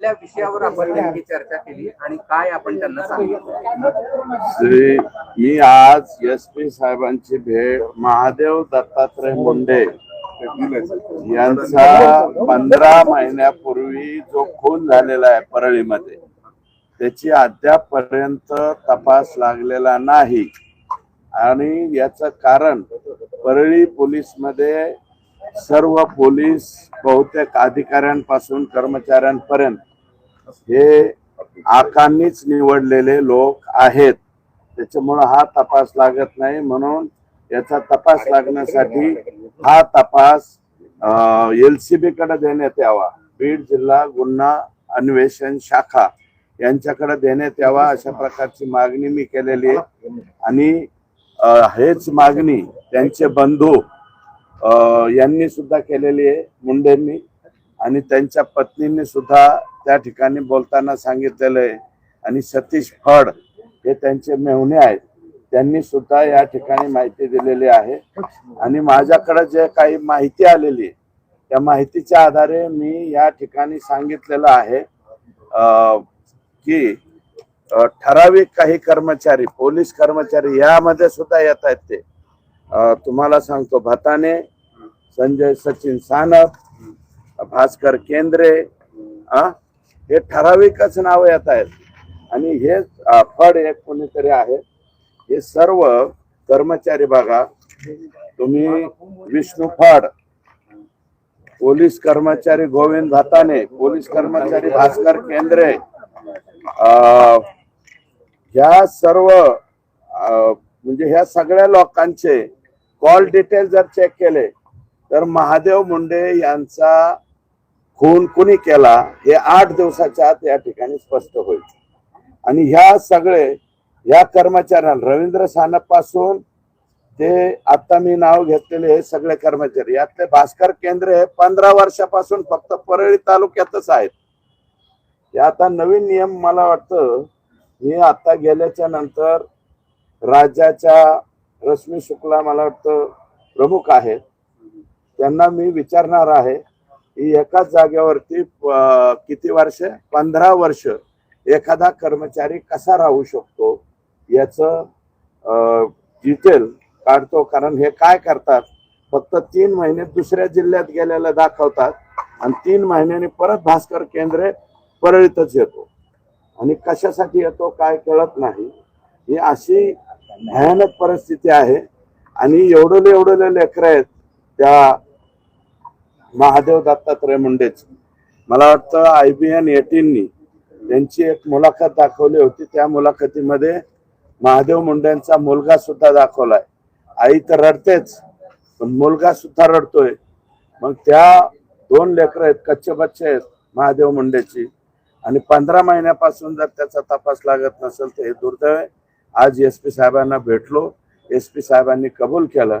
कुठल्या विषयावर आपण नेमकी चर्चा केली आणि काय आपण त्यांना सांगितलं? मी आज एस पी साहेबांची भेट महादेव दत्तात्रय मुंडे यांचा पंधरा महिन्यापूर्वी जो खून झालेला आहे परळीमध्ये त्याची अद्यापपर्यंत तपास लागलेला नाही. आणि याचं कारण परळी पोलीसमध्ये सर्व पोलीस बहुतेक अधिकाऱ्यांपासून कर्मचाऱ्यांपर्यंत हे आकांनीच निवडलेले लोक आहेत. त्याच्यामुळं हा तपास लागत नाही. म्हणून याचा तपास लागण्यासाठी हा तपास एल सी बी कडे देण्यात यावा. बीड जिल्हा गुन्हा अन्वेषण शाखा यांच्याकडे देण्यात यावा अशा प्रकारची मागणी मी केलेली आहे. आणि हेच मागणी त्यांचे बंधू यांनी सुद्धा केलेली आहे मुंडेंनी. आणि त्यांच्या पत्नींनी सुद्धा त्या ठिकाणी बोलताना सांगितलेलं आहे. आणि सतीश फड हे त्यांचे मेहुणे आहेत. त्यांनी सुद्धा या ठिकाणी माहिती दिलेली आहे. आणि माझ्याकडे जे काही माहिती आलेली आहे त्या माहितीच्या आधारे मी या ठिकाणी सांगितलेलं आहे की ठराविक काही कर्मचारी पोलीस कर्मचारी यामध्ये सुद्धा येत आहेत ते. तुम्हाला सांगतो भताने संजय सचिन सानप भास्कर केंद्रे अ, हे ठराविकच नाव येत आहेत. आणि हे फड एक कोणीतरी आहे. हे सर्व कर्मचारी बघा. तुम्ही विष्णू फड पोलीस कर्मचारी गोविंद भाताने पोलीस कर्मचारी भास्कर केंद्रे अ, ह्या सर्व म्हणजे ह्या सगळ्या लोकांचे कॉल डिटेल जर चेक केले तर महादेव मुंडे यांचा खून कुणी केला हे आठ दिवसाच्या आत या ठिकाणी स्पष्ट होईल. आणि ह्या सगळे या कर्मचाऱ्यांना रवींद्र सानपासून ते आता मी नाव घेतलेले हे सगळे कर्मचारी यातले भास्कर केंद्र हे पंधरा वर्षापासून फक्त परळी तालुक्यातच आहेत. हे आता नवीन नियम मला वाटतं मी आता गेल्याच्यानंतर राज्याच्या रश्मी शुक्ला मला वाटतं प्रमुख आहेत. त्यांना मी विचारणार आहे. एकाच जागेवरती किती वर्ष? पंधरा वर्ष एखादा कर्मचारी कसा राहू शकतो? याचं डिटेल काढतो. कारण हे काय करतात? फक्त तीन महिने दुसऱ्या जिल्ह्यात गेलेलं दाखवतात आणि तीन महिन्यांनी परत भास्कर केंद्रे परळीतच येतो. आणि कशासाठी येतो काय कळत नाही. ही अशी भयानक परिस्थिती आहे. आणि एवढले एवढले लेकरं आहेत त्या महादेव दत्तात्रय मुंडेच. मला वाटतं आय बी एन एटीननी त्यांची एक मुलाखत दाखवली होती. त्या मुलाखतीमध्ये महादेव मुंडेंचा मुलगा सुद्धा दाखवलाय. आई तर रडतेच पण मुलगा सुद्धा रडतोय. मग त्या दोन लेकरं आहेत कच्चे बच्चे आहेत महादेव मुंडेची. आणि पंधरा महिन्यापासून जर त्याचा तपास लागत नसेल तर हे दुर्दैव आहे. आज एस पी साहेबांना भेटलो. एस पी साहेबांनी कबूल केलं.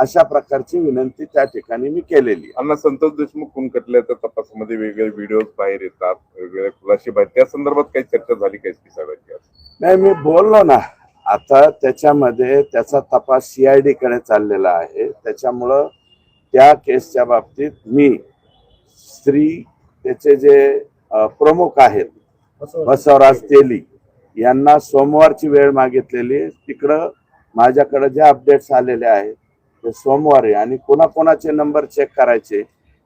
अशा प्रकारची विनंती त्या ठिकाणी मी केलेली. अण्णा संतोष देशमुख खून खटल्याच्या तपासामध्ये वेगवेगळे व्हिडिओ बाहेर येतात वेगवेगळ्या खुलाशे बाहेर त्या संदर्भात काही चर्चा झाली काही साहेबांची? नाही मी बोललो ना आता त्याच्यामध्ये त्याचा तपास सीआयडी कडे चाललेला आहे त्याच्यामुळं त्या केसच्या बाबतीत मी स्त्री त्याचे जे प्रमुख आहेत बसवराज तेली यांना सोमवारची वेळ मागितलेली. तिकडं माझ्याकडे जे अपडेट्स आलेले आहेत सोमवारी आणि कोणाकोणाचे नंबर चेक करायचे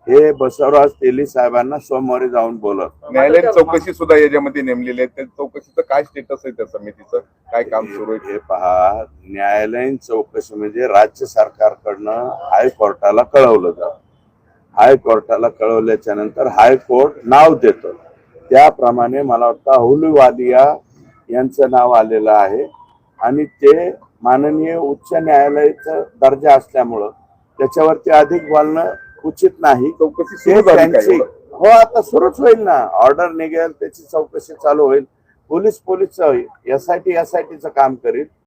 हे बसवराज तेली साहेबांना सोमवारी जाऊन बोलत न्यायालयीन चौकशी सुद्धा याच्यामध्ये नेमलेली आहे. त्या चौकशीचं काय स्टेटस आहे त्या समितीचं? काय काम सुरू आहे? हे पहा न्यायालयीन चौकशी म्हणजे राज्य सरकारकडनं हायकोर्टाला कळवलं जातं. हायकोर्टाला कळवल्याच्या नंतर हायकोर्ट नाव देतं. त्याप्रमाणे मला वाटतं अहुलवालिया यांचं नाव आलेलं आहे. आणि ते माननीय उच्च न्यायालयाचा दर्जा असल्यामुळं त्याच्यावरती अधिक बोलणं उचित नाही. चौकशी त्यांची हो आता सुरूच होईल ना. ऑर्डर निघेल त्याची चौकशी चालू होईल. Police police S I T S I टीचं काम करील.